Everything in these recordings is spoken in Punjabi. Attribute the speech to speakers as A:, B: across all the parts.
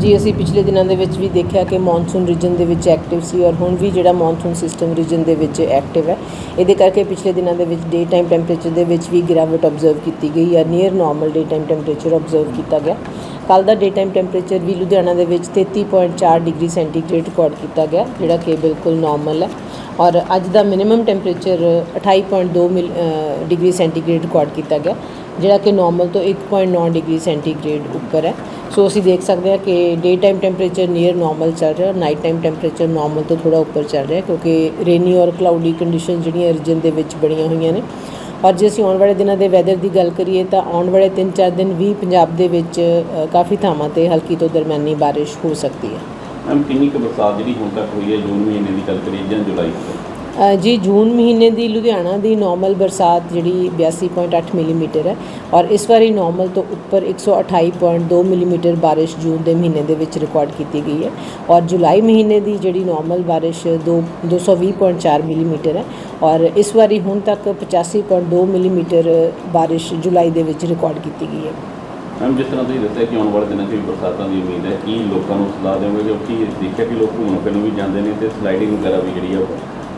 A: ਜੀ, ਅਸੀਂ ਪਿਛਲੇ ਦਿਨਾਂ ਦੇ ਵਿੱਚ ਵੀ ਦੇਖਿਆ ਕਿ ਮੌਨਸੂਨ ਰੀਜਨ ਦੇ ਵਿੱਚ ਐਕਟਿਵ ਸੀ ਔਰ ਹੁਣ ਵੀ ਜਿਹੜਾ ਮੌਨਸੂਨ ਸਿਸਟਮ ਰੀਜਨ ਦੇ ਵਿੱਚ ਐਕਟਿਵ ਹੈ। ਇਹਦੇ ਕਰਕੇ ਪਿਛਲੇ ਦਿਨਾਂ ਦੇ ਵਿੱਚ ਡੇ ਟਾਈਮ ਟੈਂਪਰੇਚਰ ਦੇ ਵਿੱਚ ਵੀ ਗਿਰਾਵਟ ਆਬਜ਼ਰਵ ਕੀਤੀ ਗਈ ਹੈ near normal day time temperature observe ਕੀਤਾ ਗਿਆ। ਕੱਲ ਦਾ ਡੇ ਟਾਈਮ ਟੈਂਪਰੇਚਰ ਵੀ ਲੁਧਿਆਣਾ ਦੇ ਵਿੱਚ 33.4 ਡਿਗਰੀ ਸੈਂਟੀਗ੍ਰੇਡ ਰਿਕਾਰਡ ਕੀਤਾ ਗਿਆ, ਜਿਹੜਾ ਕਿ ਬਿਲਕੁਲ ਨਾਰਮਲ ਹੈ। ਔਰ ਅੱਜ ਦਾ ਮਿਨੀਮਮ ਟੈਂਪਰੇਚਰ 28.2 ਮਿਲ- ਡਿਗਰੀ ਸੈਂਟੀਗ੍ਰੇਡ ਰਿਕਾਰਡ ਕੀਤਾ ਗਿਆ। ਜਿਹੜਾ ਕਿ ਨਾਰਮਲ ਤੋਂ 1.9 ਡਿਗਰੀ ਸੈਂਟੀਗ੍ਰੇਡ ਉੱਪਰ ਹੈ। ਸੋ ਅਸੀਂ ਦੇਖ ਸਕਦੇ ਹਾਂ ਕਿ day time temperature near normal ਚੱਲ ਰਿਹਾ ਨਾਈਟ ਟਾਈਮ ਟੈਂਪਰੇਚਰ ਨਾਰਮਲ ਤੋਂ ਥੋੜਾ ਉੱਪਰ ਚੱਲ ਰਿਹਾ, ਕਿਉਂਕਿ ਰੇਨੀ ਔਰ ਕਲਾਉਡੀ ਕੰਡੀਸ਼ਨ ਜਿਹੜੀਆਂ ਰੀਜਨ ਦੇ ਵਿੱਚ ਬਣੀਆਂ ਹੋਈਆਂ ਨੇ। ਔਰ ਜੇ ਅਸੀਂ ਆਉਣ ਵਾਲੇ ਦਿਨਾਂ ਦੇ ਵੈਦਰ ਦੀ ਗੱਲ ਕਰੀਏ ਤਾਂ ਆਉਣ ਵਾਲੇ 3-4 ਦਿਨ ਵੀ ਪੰਜਾਬ ਦੇ ਵਿੱਚ ਕਾਫੀ ਥਾਵਾਂ ਤੇ ਹਲਕੀ ਤੋਂ ਦਰਮਿਆਨੀ ਬਾਰਿਸ਼ ਹੋ ਸਕਦੀ ਹੈ।
B: ਮੈਮ ਕਿੰਨੀ ਕੁ ਬਰਸਾਤ ਜਿਹੜੀ ਹੁਣ ਤੱਕ ਹੋਈ ਹੈ, ਜੂਨ ਮਹੀਨੇ ਦੀ ਗੱਲ ਕਰੀਏ ਜਾਂ ਜੁਲਾਈ ਦੀ
A: ਜੀ, ਜੂਨ ਮਹੀਨੇ ਦੀ ਲੁਧਿਆਣਾ ਦੀ ਨਾਰਮਲ ਬਰਸਾਤ ਜਿਹੜੀ 82.8 ਮਿਲੀਮੀਟਰ ਹੈ ਔਰ ਇਸ ਵਾਰੀ ਨਾਰਮਲ ਤੋਂ ਉੱਪਰ 128.2 ਮਿਲੀਮੀਟਰ ਬਾਰਿਸ਼ ਜੂਨ ਦੇ ਮਹੀਨੇ ਦੇ ਵਿੱਚ ਰਿਕਾਰਡ ਕੀਤੀ ਗਈ ਹੈ ਔਰ ਜੁਲਾਈ ਮਹੀਨੇ ਦੀ ਜਿਹੜੀ ਨਾਰਮਲ ਬਾਰਿਸ਼ ਦੋ 220.4 ਮਿਲੀਮੀਟਰ ਹੈ ਔਰ ਇਸ ਵਾਰੀ ਹੁਣ ਤੱਕ 85.2 ਮਿਲੀਮੀਟਰ ਬਾਰਿਸ਼ ਜੁਲਾਈ ਦੇ ਵਿੱਚ ਰਿਕਾਰਡ ਕੀਤੀ ਗਈ ਹੈ।
B: ਮੈਮ, ਜਿਸ ਤਰ੍ਹਾਂ ਤੁਸੀਂ ਦੱਸਿਆ ਕਿ ਆਉਣ ਵਾਲੇ ਦਿਨਾਂ 'ਚ ਵੀ ਬਰਸਾਤਾਂ ਦੀ ਉਮੀਦ ਹੈ, ਕੀ ਲੋਕਾਂ ਨੂੰ ਸਲਾਹ ਦੇਵੋਗੇ? ਕਿਉਂਕਿ ਦੇਖਿਆ ਕਿ ਲੋਕ ਘੁੰਮਣ ਫਿਰਨ ਵੀ ਜਾਂਦੇ ਨੇ ਤੇ ਸਲਾਈਡਿੰਗ ਵਗੈਰਾ ਵੀ ਜਿਹੜੀ ਆ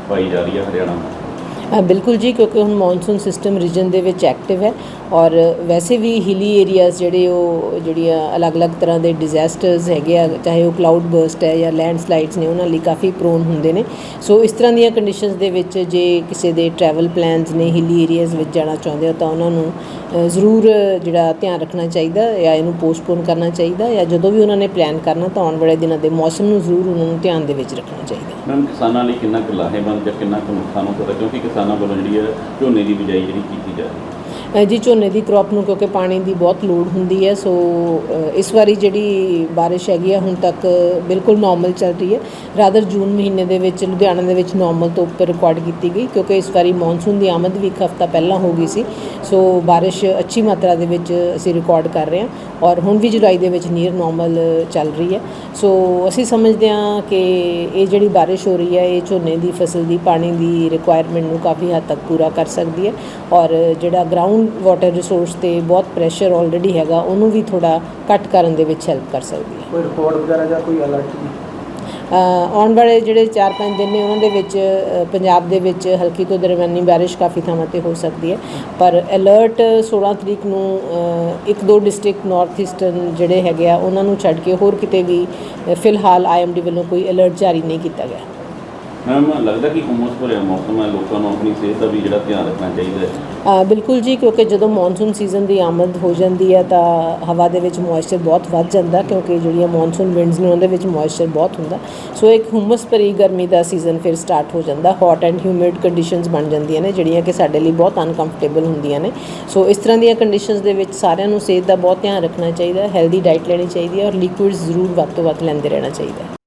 B: ਪਾਈ ਜਾ ਰਹੀ ਹੈ ਹਰਿਆਣਾ
A: ਬਿਲਕੁਲ ਜੀ, ਕਿਉਂਕਿ ਹੁਣ ਮੌਨਸੂਨ ਸਿਸਟਮ ਰੀਜਨ ਦੇ ਵਿੱਚ ਐਕਟਿਵ ਹੈ। ਔਰ ਵੈਸੇ ਵੀ ਹਿਲੀ ਏਰੀਆਜ਼ ਜਿਹੜੇ ਉਹ, ਜਿਹੜੀਆਂ ਅਲੱਗ-ਅਲੱਗ ਤਰ੍ਹਾਂ ਦੇ ਡਿਜ਼ਾਸਟਰਸ ਹੈਗੇ ਆ, ਚਾਹੇ ਉਹ ਕਲਾਊਡ ਬਰਸਟ ਹੈ ਜਾਂ ਲੈਂਡਸਲਾਈਡਸ ਨੇ, ਉਹਨਾਂ ਲਈ ਕਾਫੀ ਪ੍ਰੋਨ ਹੁੰਦੇ ਨੇ। ਸੋ ਇਸ ਤਰ੍ਹਾਂ ਦੀਆਂ ਕੰਡੀਸ਼ਨਸ ਦੇ ਵਿੱਚ ਜੇ ਕਿਸੇ ਦੇ ਟਰੈਵਲ ਪਲਾਨਸ ਨੇ ਹਿਲੀ ਏਰੀਆਜ਼ ਵਿੱਚ ਜਾਣਾ ਚਾਹੁੰਦੇ ਹੋ, ਤਾਂ ਉਹਨਾਂ ਨੂੰ ਜ਼ਰੂਰ ਜਿਹੜਾ ਧਿਆਨ ਰੱਖਣਾ ਚਾਹੀਦਾ ਜਾਂ ਇਹਨੂੰ ਪੋਸਟਪੋਨ ਕਰਨਾ ਚਾਹੀਦਾ ਜਾਂ ਜਦੋਂ ਵੀ ਉਹਨਾਂ ਨੇ ਪਲਾਨ ਕਰਨਾ, ਤਾਂ ਆਉਣ ਵਾਲੇ ਦਿਨਾਂ ਦੇ ਮੌਸਮ ਨੂੰ ਜ਼ਰੂਰ ਉਹਨਾਂ ਨੂੰ ਧਿਆਨ ਦੇ ਵਿੱਚ ਰੱਖਣਾ ਚਾਹੀਦਾ।
B: ਮੈਮ, ਕਿਸਾਨਾਂ ਲਈ ਕਿੰਨਾ ਕੁ ਲਾਹੇਵੰਦ ਜਾਂ ਕਿੰਨਾ ਕੁ ਨੁਕਸਾਨ ਹੋ ਸਕਦਾ? ਕਿਉਂਕਿ ਕਿਸਾਨਾਂ ਵੱਲੋਂ ਜਿਹੜੀ ਹੈ ਝੋਨੇ ਦੀ ਬਿਜਾਈ ਜਿਹੜੀ ਕੀਤੀ ਜਾ ਰਹੀ ਹੈ।
A: ਜੀ, ਝੋਨੇ ਦੀ ਕ੍ਰੌਪ ਨੂੰ ਕਿਉਂਕਿ ਪਾਣੀ ਦੀ ਬਹੁਤ ਲੋੜ ਹੁੰਦੀ ਹੈ, ਸੋ ਇਸ ਵਾਰੀ ਜਿਹੜੀ ਬਾਰਿਸ਼ ਹੈਗੀ ਹੈ ਹੁਣ ਤੱਕ ਬਿਲਕੁਲ ਨਾਰਮਲ ਚੱਲ ਰਹੀ ਹੈ। ਰਾਦਰ ਜੂਨ ਮਹੀਨੇ ਦੇ ਵਿੱਚ, ਲੁਧਿਆਣਾ ਦੇ ਵਿੱਚ ਨਾਰਮਲ ਤੋਂ ਉੱਪਰ ਰਿਕਾਰਡ ਕੀਤੀ ਗਈ, ਕਿਉਂਕਿ ਇਸ ਵਾਰੀ ਮੌਨਸੂਨ ਦੀ ਆਮਦ ਵੀ ਇੱਕ ਹਫ਼ਤਾ ਪਹਿਲਾਂ ਹੋ ਗਈ ਸੀ। ਸੋ, ਬਾਰਿਸ਼ ਅੱਛੀ ਮਾਤਰਾ ਦੇ ਵਿੱਚ ਅਸੀਂ ਰਿਕਾਰਡ ਕਰ ਰਹੇ ਹਾਂ ਔਰ ਹੁਣ ਵੀ ਜੁਲਾਈ ਦੇ ਵਿੱਚ ਨੀਅਰ ਨਾਰਮਲ ਚੱਲ ਰਹੀ ਹੈ। ਸੋ, ਅਸੀਂ ਸਮਝਦੇ ਹਾਂ ਕਿ ਇਹ ਜਿਹੜੀ ਬਾਰਿਸ਼ ਹੋ ਰਹੀ ਹੈ, ਇਹ ਝੋਨੇ ਦੀ ਫਸਲ ਦੀ ਪਾਣੀ ਦੀ ਰਿਕੁਆਇਰਮੈਂਟ ਨੂੰ ਕਾਫੀ ਹੱਦ ਤੱਕ ਪੂਰਾ ਕਰ ਸਕਦੀ ਹੈ ਔਰ ਜਿਹੜਾ ਗਰਾਊਂਡ ਵਾਟਰ ਰਿਸੋਰਸ ਤੇ ਬਹੁਤ ਪ੍ਰੈਸ਼ਰ ਆਲਰੇਡੀ ਹੈਗਾ ਉਹਨੂੰ ਵੀ ਥੋੜਾ ਘੱਟ ਕਰਨ ਦੇ ਵਿੱਚ ਹੈਲਪ ਕਰ ਸਕਦੀ ਹੈ।
C: ਕੋਈ ਰਿਪੋਰਟ ਵਗੈਰਾ ਜਾਂ ਕੋਈ ਅਲਰਟ
A: ਆਉਣ ਵਾਲੇ ਜਿਹੜੇ 4-5 ਦਿਨ ਨੇ ਉਹਨਾਂ ਦੇ ਵਿੱਚ ਪੰਜਾਬ ਦੇ ਵਿੱਚ ਹਲਕੀ ਤੋਂ ਦਰਮਿਆਨੀ ਬਾਰਿਸ਼ ਕਾਫੀ ਥਾਵਾਂ ਤੇ ਹੋ ਸਕਦੀ ਹੈ। ਪਰ ਅਲਰਟ 16 ਤਰੀਕ ਨੂੰ ਇੱਕ ਦੋ ਡਿਸਟ੍ਰਿਕਟ ਨਾਰਥ ਈਸਟਰਨ ਜਿਹੜੇ ਹੈਗੇ ਆ ਉਹਨਾਂ ਨੂੰ ਛੱਡ ਕੇ ਹੋਰ ਕਿਤੇ ਵੀ ਫਿਲਹਾਲ ਆਈਐਮਡੀ ਵੱਲੋਂ ਕੋਈ ਅਲਰਟ ਜਾਰੀ ਨਹੀਂ ਕੀਤਾ ਗਿਆ।
B: ਮੈਮ ਲੱਗਦਾ ਕਿ ਹੁਮਸ ਭਰਿਆ ਮੌਸਮ ਹੈ ਲੋਕਾਂ ਨੂੰ ਆਪਣੀ ਸਿਹਤ ਦਾ ਵੀ ਜਿਹੜਾ ਧਿਆਨ ਰੱਖਣਾ ਚਾਹੀਦਾ ਹੈ।
A: ਅ, ਬਿਲਕੁਲ ਜੀ ਕਿਉਂਕਿ ਜਦੋਂ ਮੌਨਸੂਨ ਸੀਜ਼ਨ ਦੀ ਆਮਦ ਹੋ ਜਾਂਦੀ ਹੈ ਤਾਂ ਹਵਾ ਦੇ ਵਿੱਚ ਮੋਇਸਚਰ ਬਹੁਤ ਵੱਧ ਜਾਂਦਾ ਕਿਉਂਕਿ ਜਿਹੜੀਆਂ ਮੌਨਸੂਨ ਵਿੰਡਸ ਨੇ ਉਹਦੇ ਵਿੱਚ ਮੋਇਸਚਰ ਬਹੁਤ ਹੁੰਦਾ ਸੋ ਇੱਕ ਹੁਮਸ ਭਰੀ ਗਰਮੀ ਦਾ ਸੀਜ਼ਨ ਫਿਰ ਸਟਾਰਟ ਹੋ ਜਾਂਦਾ ਹੌਟ ਐਂਡ ਹਿਊਮਿਡ ਕੰਡੀਸ਼ਨਸ ਬਣ ਜਾਂਦੀਆਂ ਨੇ ਜਿਹੜੀਆਂ ਕਿ ਸਾਡੇ ਲਈ ਬਹੁਤ ਅਨਕੰਫਰਟੇਬਲ ਹੁੰਦੀਆਂ ਨੇ। ਸੋ ਇਸ ਤਰ੍ਹਾਂ ਦੀਆਂ ਕੰਡੀਸ਼ਨਸ ਦੇ ਵਿੱਚ ਸਾਰਿਆਂ ਨੂੰ ਸਿਹਤ ਦਾ ਬਹੁਤ ਧਿਆਨ ਰੱਖਣਾ ਚਾਹੀਦਾ ਹੈਲਦੀ ਡਾਈਟ ਲੈਣੀ ਚਾਹੀਦੀ ਹੈ ਔਰ ਲਿਕੁਇਡਸ ਜ਼ਰੂਰ ਵੱਧ ਤੋਂ ਵੱਧ ਲੈਂਦੇ ਰਹਿਣਾ ਚਾਹੀਦਾ ਹੈ।